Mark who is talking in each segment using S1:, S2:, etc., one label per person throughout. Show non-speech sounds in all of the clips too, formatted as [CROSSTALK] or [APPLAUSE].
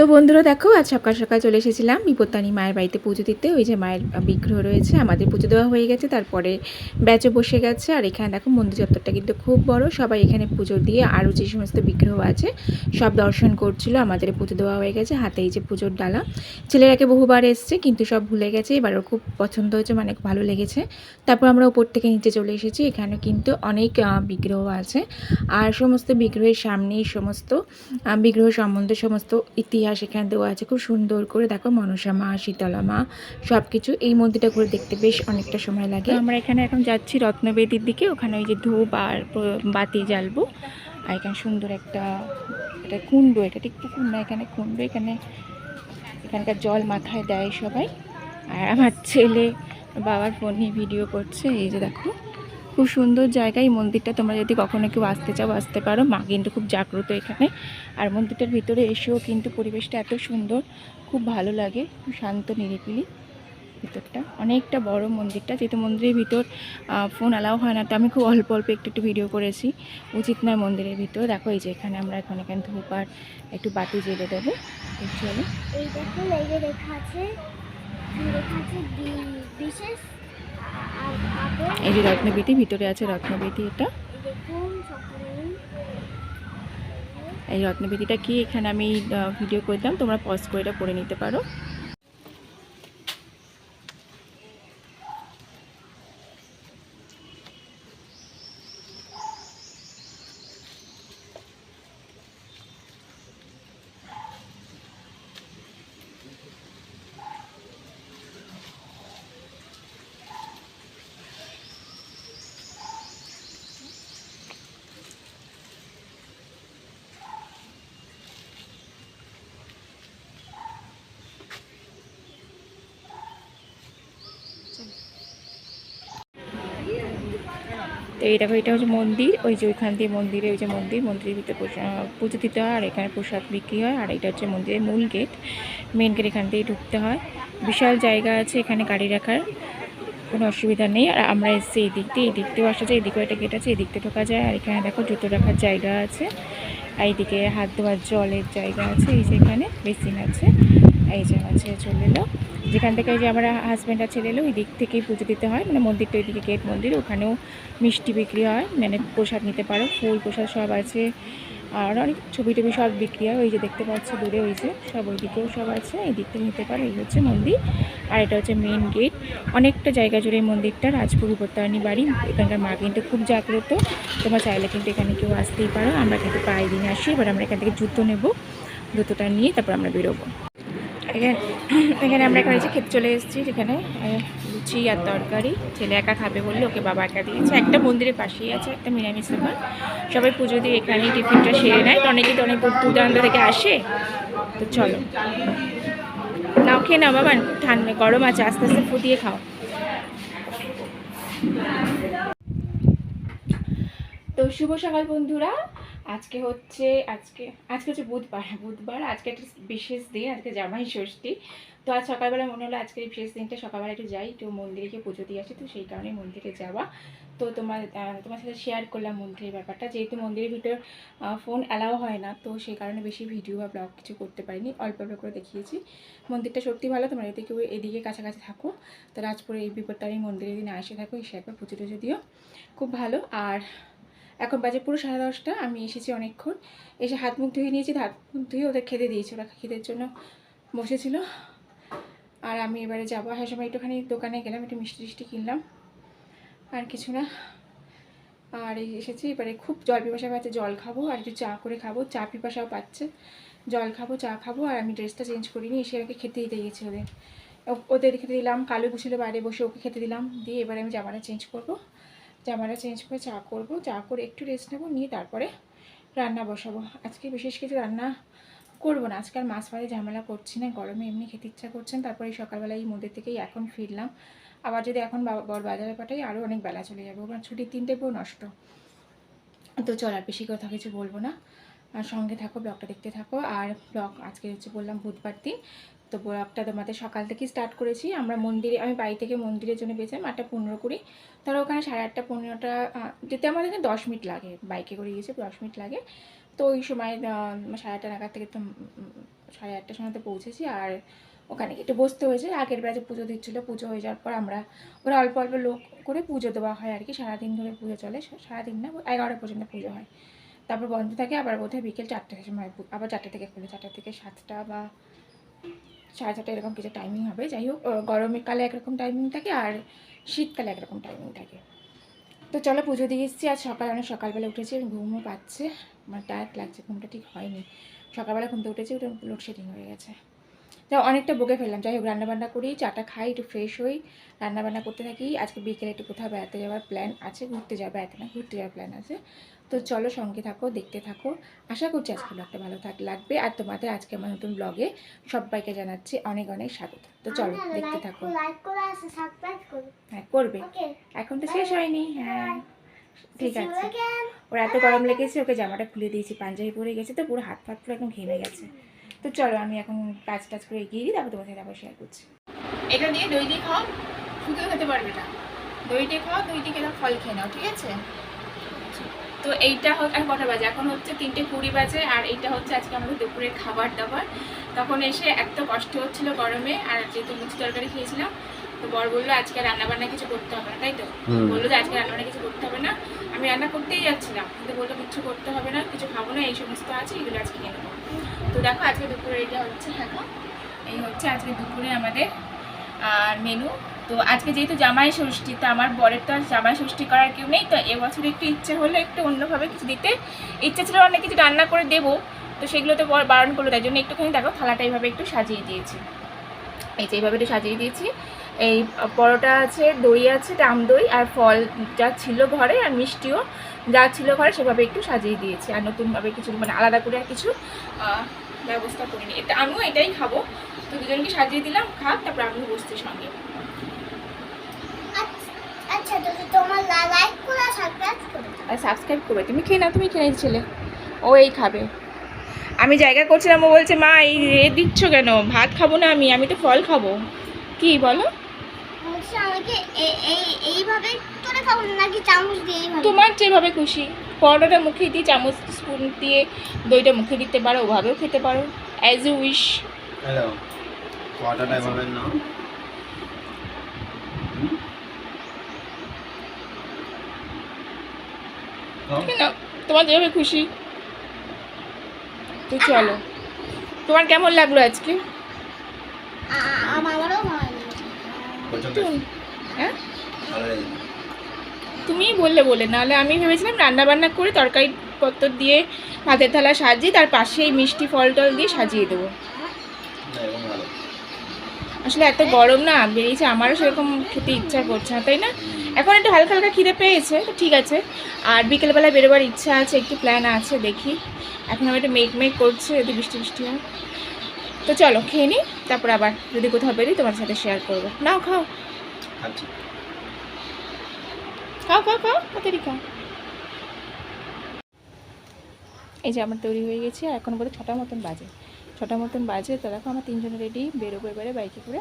S1: তো বন্ধুরা দেখো, আজ সকাল সকাল চলে এসেছিলাম বিপত্তানি মায়ের বাড়িতে পুজো দিতে। ওই যে মায়ের বিগ্রহ রয়েছে, আমাদের পুজো দেওয়া হয়ে গেছে, তারপরে ব্যাচও বসে গেছে। আর এখানে দেখো, মন্দির চত্বরটা কিন্তু খুব বড়, সবাই এখানে পুজো দিয়ে আরও যে সমস্ত বিগ্রহ আছে, সব দর্শন করছিল, আমাদের পুজো দেওয়া হয়ে গেছে, হাতে এই যে পুজোর ডালা। ছেলেরাকে বহুবার এসছে, কিন্তু সব ভুলে গেছে, এবার ওর খুব পছন্দ হয়েছে মানে ভালো লেগেছে। তারপর আমরা ওপর থেকে নিচে চলে এসেছি, এখানে কিন্তু অনেক বিগ্রহ আছে। আর সমস্ত বিগ্রহের সামনেই সমস্ত বিগ্রহ সম্বন্ধে সমস্ত ইতিহাস এখানে দেওয়া আছে খুব সুন্দর করে। দেখো মনসা মা, শীতলা মা সব কিছু এই মন্দিরটা ঘুরে দেখতে বেশ অনেকটা সময় লাগে। আমরা এখানে এখন যাচ্ছি রত্নবেদীর দিকে, ওখানে ওই যে ধূপ আর বাতি জ্বালবো। আর এখানে সুন্দর একটা, এটা কুণ্ড, এটা ঠিক পুকুর না, এখানে কুণ্ড, এখানে এখানকার জল মাথায় দেয় সবাই। আর আমার ছেলে বাবার ফোন নিয়ে ভিডিও করছে, এই যে দেখো। খুব সুন্দর জায়গা। এই মন্দিরটা তোমরা যদি কখনো কেউ আসতে চাও, আসতে পারো। মা কিন্তু খুব জাগ্রত এখানে। আর মন্দিরটার ভিতরে এসেও কিন্তু পরিবেশটা এত সুন্দর। খুব ভালো লাগে। খুব শান্ত, নিরিবিলি ভিতরটা। অনেকটা বড় মন্দিরটা। যেহেতু মন্দিরের ভিতর ফোন অ্যালাউ হয় না, তো আমি খুব অল্প অল্প একটু একটু ভিডিও করেছি। উচিত নয় মন্দিরের ভিতর। দেখো, এই যে এখানে আমরা এখন এখানে ধূপ আর একটু বাতি জ্বেলে দেবো। চলো।
S2: এই দেখুন, এই যে লেখা আছে। আছে বিশেষ
S1: এই যে রত্নবীতি ভিতরে আছে রত্নবীতি এটা।
S2: এই
S1: রত্নবীতিটা কি? এখানে আমি ভিডিও করলাম তোমরা পজ করে এটা করে নিতে পারো। এই দেখো, এটা হচ্ছে মন্দির। ওই যে ওইখান দিয়ে মন্দিরে, ওই যে মন্দির, মন্দিরের ভিতরে পুজো দিতে হয়, আর এখানে প্রসাদ বিক্রি হয়, আর এটা হচ্ছে মন্দিরের মূল গেট। মেন গেট এখান দিয়ে ঢুকতে হয়। বিশাল জায়গা আছে এখানে গাড়ি রাখার, কোনো অসুবিধা নেই। আর আমরা এসেছি এই দিক দিয়ে, এই দিক দিয়েও আসা যায় এদিকেও একটা গেট আছে, এই দিক দিয়ে ঢোকা যায়। আর এখানে দেখো, জুতো রাখার জায়গা আছে। আর এইদিকে হাত ধোয়ার জলের জায়গা আছে, এই যে এখানে বেসিন আছে। এই যে আমার ছেলে চলে এলো। যেখান থেকে যে আমার হাজব্যান্ড আর ছেলে এলো, ওই দিক থেকেই পুজো দিতে হয়। মানে মন্দিরটা ওইদিকে গেট মন্দির, ওখানেও মিষ্টি বিক্রি হয়। মানে প্রসাদ নিতে পারো, ফুল প্রসাদ সব আছে। আর অনেক ছবি টবি সব বিক্রি হয়। ওই যে দেখতে পাচ্ছ দূরে ওই যে সব ওইদিকেও সব আছে। এই দিক থেকে নিতে পারো, এই হচ্ছে মন্দির। আর এটা হচ্ছে মেন গেট অনেকটা জায়গা জুড়ে মন্দিরটা, রাজপুর বিপত্তারিণী বাড়ি। এখানকার মা কিন্তু খুব জাগ্রত। তোমরা চাইলে কিন্তু এখানে কেউ আসতেই পারো। আমরা কিন্তু প্রায় দিন আসি। এবার আমরা এখান থেকে জুতো নেব, জুতোটা নিয়ে তারপর আমরা বেরোবো। এখানে [CLEARS THROAT] এখানে আমরা এখানে এসে খেতে চলে এসেছি আহ, লুচি আর তরকারি। ছেলে একা খাবে বললে ওকে বাবা একা দিয়েছে। একটা মন্দিরের পাশেই আছে একটা নিরামিষ দোকান। সবাই পুজো দিয়ে এখানেই টিফিনটা সেরে নেয়। তো অনেকে তো অনেক দূর দূর দূরান্ত থেকে আসে। তো চলো। নাও খেয়ে নাও বাবা ঠান্ডা গরম আছে আস্তে আস্তে ফুটিয়ে খাও। তো শুভ সকাল বন্ধুরা। আজকে হচ্ছে আজকে আজকে হচ্ছে বুধবার হ্যাঁ, বুধবার আজকে একটা বিশেষ দিন আজকে জামাই ষষ্ঠী। তো আজ সকালবেলা মনে হলো আজকের এই বিশেষ দিনটা সকালবেলা একটু যাই একটু মন্দিরে গিয়ে পুজো দিয়ে আসি তো সেই কারণে মন্দিরে যাওয়া। তো তোমার তোমার সাথে শেয়ার করলাম মন্দিরের ব্যাপারটা। যেহেতু মন্দিরের ভিতর ফোন অ্যালাও হয় না তো সেই কারণে বেশি ভিডিও বা ব্লগ কিছু করতে পারিনি অল্প অল্প করে দেখিয়েছি। মন্দিরটা সত্যি ভালো তোমরা এদিকে কেউ এদিকে কাছাকাছি থাকো তো রাজপুরে এই বিপদটা আমি মন্দিরে দিন এসে থাকো এসে একবার পুজো টুজো দিও খুব ভালো। আর এখন বাজে পুরো সাড়ে দশটা, আমি এসেছি অনেকক্ষণ। এসে হাত মুখ ধুয়ে নিয়েছি হাত মুখ ধুয়ে ওদের খেতে দিয়েছি, ওরা খেতের জন্য বসেছিল। আর আমি এবারে যাব। হ্যাঁ সময় একটুখানি দোকানে গেলাম, একটু মিষ্টি টিষ্টি কিনলাম। আর কিছু না। আর এসেছি, এবারে খুব জল পিপাসা পাচ্ছে, জল খাব আর একটু চা করে খাব। চা পিপাসাও পাচ্ছে। জল খাব, চা খাব আর আমি ড্রেসটা চেঞ্জ করিনি, এসে ওকে খেতে দিতে গেছি ওদের। ওদের খেতে দিলাম, কালো বসেছিল বাইরে বসে ওকে খেতে দিলাম। দিয়ে এবারে আমি জামাটা চেঞ্জ করব। জামাটা চেঞ্জ করে চা করব, চা করে একটু রেস্ট নেব, নিয়ে তারপরে রান্না বসাবো। আজকে বিশেষ কিছু রান্না করব না, আজকাল মাছ মাঝে ঝামেলা করছি না, গরমে এমনি খেতে ইচ্ছা করছেন তারপরে সকালবেলা এই মন্দির থেকেই এখন ফিরলাম। আবার যদি এখন বর বাজারে পাঠাই আরও অনেক বেলা চলে যাবে, কারণ ছুটির তিনটে পুরো নষ্ট। তো চল আর বেশি কথা কিছু বলব না। আর সঙ্গে থাকো, ব্লগটা দেখতে থাকো। আর ব্লগ আজকে হচ্ছে বললাম বুধবার দিন। তো ব্লগটা তোমাদের সকাল থেকে স্টার্ট করেছি। আমরা মন্দিরে, আমি বাড়ি থেকে মন্দিরের জন্য বেঁচেছিলাম আটটা পনেরো কুড়ি। তারা ওখানে সাড়ে আটটা, পনেরোটা যেতে আমাদের দশ মিনিট লাগে। বাইকে করে গিয়েছে, দশ মিনিট লাগে। তো ওই সময় সাড়ে আটটা নাগাদ থেকে তো সাড়ে আটটার সময় তো পৌঁছেছি। আর ওখানে একটু বসতে হয়েছে। আগের বেলা যে পুজো দিচ্ছিল। পুজো হয়ে যাওয়ার পর আমরা ওরা অল্প অল্প লোক করে পুজো দেওয়া হয় আর কি। সারাদিন ধরে পুজো চলে। সারাদিন না, এগারোটা পর্যন্ত পুজো হয়। তারপর বন্ধ থাকে। আবার বোধহয় বিকেল চারটের সময় আবার চারটে থেকে খুলে। চারটে থেকে সাতটা বা সাড়ে ছটা এরকম কিছু টাইমিং হবে। যাই হোক গরমের গরমকালে একরকম টাইমিং থাকে আর শীতকালে একরকম টাইমিং থাকে। তো চলো পুজো দিয়ে এসেছি। আজ সকাল, অনেক সকালবেলা উঠেছি ঘুমও পাচ্ছে। আমার টায়ার্ড লাগছে, ঘুমটা ঠিক হয়নি। সকালবেলা ঘুমতে উঠেছি ওটা লোডশেডিং হয়ে গেছে। যা অনেকটা বকে ফেললাম। যাই হোক রান্নাবান্না করি চাটা খাই একটু ফ্রেশ হই। রান্নাবান্না করতে থাকি। আজকে বিকেলে একটু কোথাও বেড়াতে যাওয়ার প্ল্যান আছে ঘুরতে যাওয়ার বেড়াতে না ঘুরতে যাওয়ার প্ল্যান আছে। তো চলো সঙ্গে থাকো দেখতে থাকো। আশা করছি আজকে ব্লগটা ভালো থাক লাগবে। আর তোমাদের আজকে আমার নতুন ব্লগে সবাইকে জানাচ্ছি অনেক অনেক স্বাগত। তো চলো দেখতে থাকো। হ্যাঁ করবে। এখন তো শেষ হয়নি হ্যাঁ। ঠিক আছে। ওর এত গরম লেগেছে ওকে জামাটা খুলে দিয়েছি পাঞ্জাবি পরে গেছে তো পুরো হাত ফাত পুরো একদম ঘেমে গেছে। তো চলো আমি এখন কাজ টাজ করে এগিয়ে দিই তারপর তোমার সাথে আবার শেয়ার করছি। এটা দিয়ে দই দিয়ে খাও শুধু খেতে পারবে না। দই দিয়ে খাও দই দিয়ে খেলাম ফল খেয়ে নাও ঠিক আছে? তো এইটা হোক আর কটা বাজে? এখন হচ্ছে তিনটে কুড়ি বাজে আর এইটা হচ্ছে আজকে আমাদের দুপুরের খাবার দাবার। তখন এসে এত কষ্ট হচ্ছিল গরমে আর যেহেতু মুচি তরকারি খেয়েছিলাম তো বর বলল আজকে রান্নাবান্না কিছু করতে হবে না তাই তো? বলল যে আজকে রান্না বান্না কিছু করতে হবে না। আমি রান্না করতেই যাচ্ছিলাম কিন্তু বলল কিছু করতে হবে না কিছু খাব না এই সমস্ত আছে এগুলো আজকে খেয়ে নেব। তো দেখো, আজকে দুপুরে এটা হচ্ছে, দেখো, এই হচ্ছে আজকে দুপুরে আমাদের, আর মেনু তো আজকে যেহেতু জামাই ষষ্ঠী, তো আমার বরের তো আর জামাই ষষ্ঠী করার কেউ নেই, তো এবছর একটু ইচ্ছে হলো একটু অন্যভাবে কিছু দিতে। ইচ্ছে ছিল অনেক কিছু রান্না করে দেবো, তো সেগুলো তো বর বারণ করল, তাই জন্য একটুখানি, দেখো, থালাটা এইভাবে একটু সাজিয়ে দিয়েছি। এই যে এইভাবে একটু সাজিয়ে দিয়েছি। এই পরোটা আছে, দই আছে ডাম দই, আর ফল যা ছিল ঘরে, আর মিষ্টিও যা ছিল ঘরে, সেভাবে একটু সাজিয়ে দিয়েছি। আর নতুনভাবে কিছু মানে আলাদা করে আর কিছু ব্যবস্থা করিনি এটা আমিও এটাই খাব। তো দুজনকে সাজিয়ে দিলাম খাক তারপর আমিও বসছি সঙ্গে।
S2: আচ্ছা, আচ্ছা সাবস্ক্রাইব
S1: আর সাবস্ক্রাইব করবে তুমি খেয়ে নাও তুমি খেয়ে ছেলে। ও এই খাবে। আমি জায়গা করছিলাম ও বলছে মা এই এ দিচ্ছ কেন? ভাত খাব না আমি আমি তো ফল খাব। কি বলো? তোমার যেভাবে খুশি। পরোটাটা মুখে দিয়ে চামচ স্পুন দিয়ে দইটা মুখে দিতে পারো ওভাবেও খেতে পারো। অ্যাজ ইউ উইশ
S3: হ্যালো কটাটা এভাবে নাও। হুম?
S1: তোমার যেভাবে খুশি। তো চলো। তোমার কেমন লাগল আজকে?
S2: আমারও
S1: হ্যাঁ। তুমিই বললে বলে নাহলে আমি ভেবেছিলাম রান্না বান্না করে তরকারি পত্র দিয়ে ভাতের থালা সাজিয়ে তার পাশেই মিষ্টি ফল টল দিয়ে সাজিয়ে দেবো। আসলে এত গরম না বেরিয়েছে আমারও সেরকম খেতে ইচ্ছা করছে না তাই না? এখন একটু হালকা হালকা খিদে পেয়েছে তো ঠিক আছে। আর বিকেলবেলায় বেরোবার ইচ্ছা আছে একটু প্ল্যান আছে দেখি। এখন আমি একটু মেক মেক করছে যদি বৃষ্টি বৃষ্টি হয়। তো চলো খেয়ে নিই তারপর আবার যদি কোথাও বেরিয়ে তোমার সাথে শেয়ার করব। নাও খাও।
S3: খাচ্ছি।
S1: খাও খাও খাও তাড়াতাড়ি খাও। এই যে আমার তৈরি হয়ে গেছে, আর এখন বলে ছটা মতন বাজে। ছটা মতন বাজে, তো দেখো আমার তিনজন রেডি বেরোবো এবারে বাইকে করে।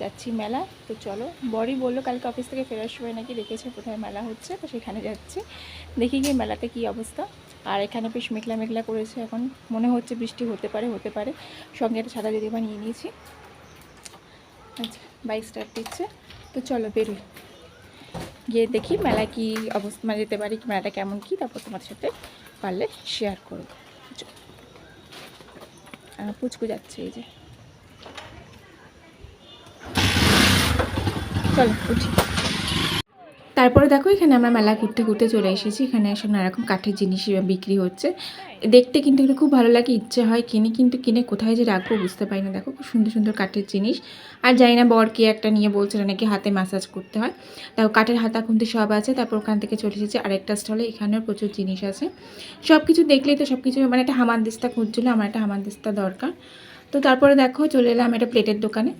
S1: যাচ্ছি মেলা, তো চলো। বরই বলল কালকে অফিস থেকে ফেরার সময় নাকি দেখেছে কোথায় মেলা হচ্ছে, তো সেখানে যাচ্ছি। দেখি গিয়ে মেলাতে কী অবস্থা। আর এখানে বেশ মেঘলা মেঘলা করেছে এখন। মনে হচ্ছে বৃষ্টি হতে পারে হতে পারে। সঙ্গে একটা সাদা দিদিমা নিয়ে নিয়েছি। আচ্ছা বাইক স্টার্ট দিচ্ছে। তো চলো বেরোই। গিয়ে দেখি মেলা কি অবস্থা মানে যেতে পারি মেলাটা কেমন কি, তারপর তোমাদের সাথে পারলে শেয়ার করব। পুচকু যাচ্ছে এই যে। চলো, উঠি। তারপরে দেখো এখানে আমরা মেলা ঘুরতে ঘুরতে চলে এসেছি। এখানে সব নানারকম কাঠের জিনিস বিক্রি হচ্ছে। দেখতে কিন্তু এগুলো খুব ভালো লাগে, ইচ্ছে হয় কিনে, কিন্তু কিনে কোথায় যে রাখব বুঝতে পারি না। দেখো খুব সুন্দর সুন্দর কাঠের জিনিস। আর জানি না বর কি একটা নিয়ে বলছিল নাকি হাতে ম্যাসাজ করতে হয়। তাও কাঠের হাতা খুন্তি সব আছে, তারপর ওখান থেকে চলে এসেছে। আরেকটা স্টলে এখানেও প্রচুর জিনিস আছে। সব কিছু দেখলেই তো সব কিছু মানে একটা হামানদিস্তা খুঁজছিলো, আমার একটা হামানদিস্তা দরকার। তো তারপরে দেখো চলে এলাম একটা প্লেটের দোকানে।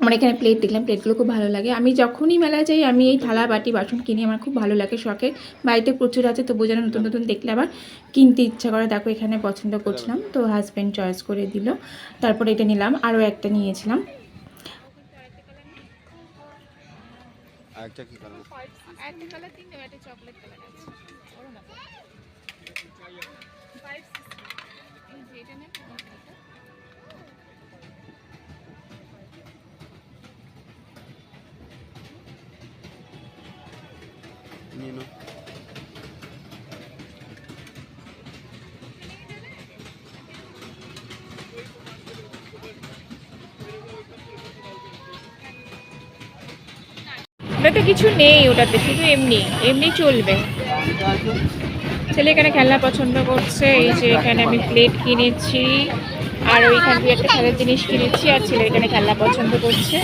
S1: আমার এখানে প্লেট দেখলাম প্লেটগুলো খুব ভালো লাগে। আমি যখনই মেলায় যাই আমি এই থালা বাটি বাসন কিনি আমার খুব ভালো লাগে শখে। বাড়িতে প্রচুর আছে তবু যেন নতুন নতুন দেখলে আবার কিনতে ইচ্ছা করে। দেখো এখানে পছন্দ করছিলাম তো হাজব্যান্ড চয়েস করে দিল। তারপরে এটা নিলাম আরও একটা নিয়েছিলাম। চকলেট ওটাতে কিছু নেই, ওটাতে শুধু এমনি এমনি চলবে। ছেলে এখানে খেলনা পছন্দ করছে, এই যে এখানে আমি প্লেট কিনেছি, আর ওইখান দিয়ে একটা খেলার জিনিস কিনেছি, আর ছেলে এখানে খেলনা পছন্দ করছে।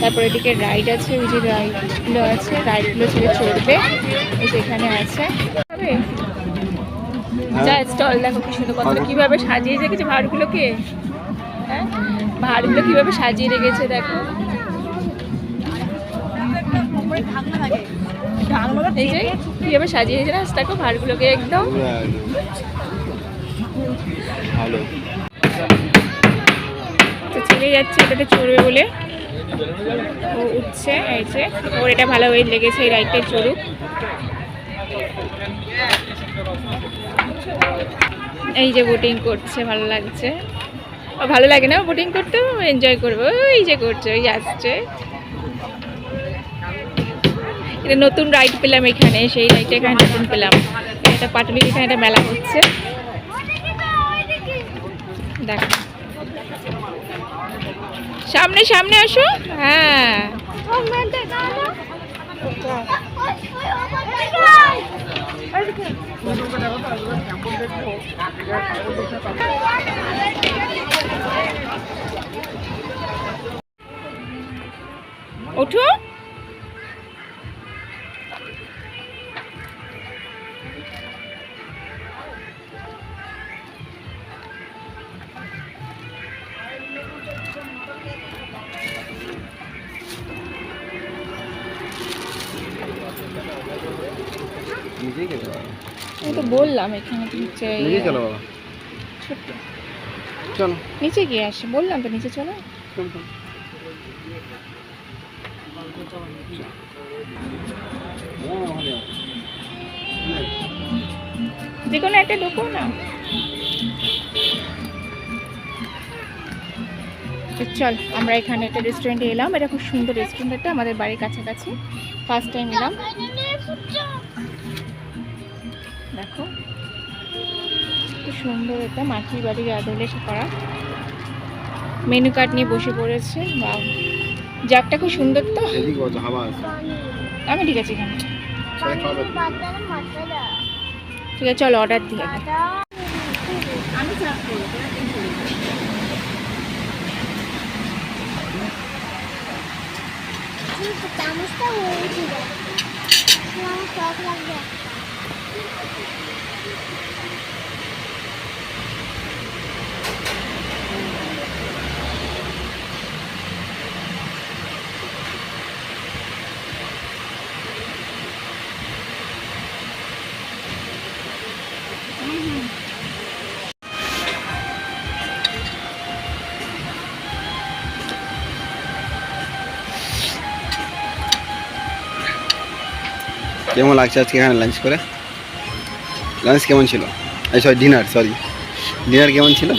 S1: তারপর এদিকে রাইড আছে, ওই যে রাইডগুলো আছে রাইডগুলো ছেলে চড়বে এই যে এখানে আছে? যা স্টল দেখো কি সুন্দর কীভাবে সাজিয়ে রেখেছে ভাড়গুলোকে। হ্যাঁ? ভাড়গুলো কীভাবে সাজিয়ে রেখেছে, দেখো। এই যে কীভাবে সাজিয়ে রেখেছে না? দেখো ভাড়গুলোকে একদম
S3: ভালো।
S1: তো ছেলে যাচ্ছে এটাতে চড়বে বলে। ও উঠছে এই যে। ওর এটা ভালো ওয়েট লেগেছে এই রাইডটায় চড়ুক। এই যে বোটিং করছে ভালো লাগছে। ও ভালো লাগে না বোটিং করতে? এনজয় করবে। ওই যে করছে ওই আসছে। এটা নতুন রাইড পেলাম এখানে, সেই রাইডটা এখানে নতুন পেলাম। এটা পাটুলির এখানে একটা মেলা হচ্ছে। দেখো। সামনে সামনে আসো। হ্যাঁ। ওঠো।
S3: নিজেই
S1: আমি তো বললাম এখানে তুমি চাই।
S3: নিজেই চলো বাবা।
S1: ছোট্ট।
S3: চলো।
S1: নিচে গিয়ে আসে। বললাম তো নিচে চল। যে কোনো একটা ঢুকো না। চল আমরা এখানে একটা রেস্টুরেন্টে এলাম। এটা খুব সুন্দর রেস্টুরেন্ট একটা আমাদের বাড়ির কাছাকাছি। ফার্স্ট টাইম এলাম। সুন্দর এটা মাটির বাড়ির আদলে করা। মেনু কার্ড নিয়ে বসে পড়েছে বা জাগটা খুব সুন্দর তো? আমি ঠিক আছে এখানে। ঠিক আছে চলো অর্ডার দিয়ে।
S2: চামচটা উঠে যায় আমার শখ লাগবে
S3: কেমন লাগছে আজকে এখানে লাঞ্চ করে? লাঞ্চ কেমন ছিল? এই সরি ডিনার সরি ডিনার কেমন ছিল?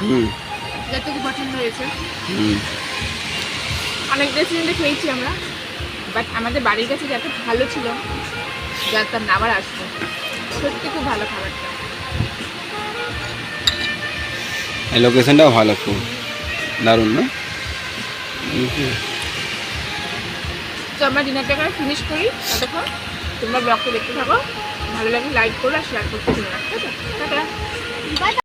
S3: হুম।
S1: অনেক রেস্টুরেন্টে খেয়েছি আমরা বাট আমাদের বাড়ির কাছে যত ভালো ছিল না আবার আসব। সত্যি খুব ভালো খাবারটা
S3: এই লোকেশনটাও ভালো খুব। দারুণ না?
S1: তো আমরা ডিনারটা এখানে ফিনিশ করি। ততক্ষণ তোমরা ব্লগটা দেখতে থাকো। ভালো লাগে লাইক করো আর শেয়ার করতে ঠিক আছে? টাটা।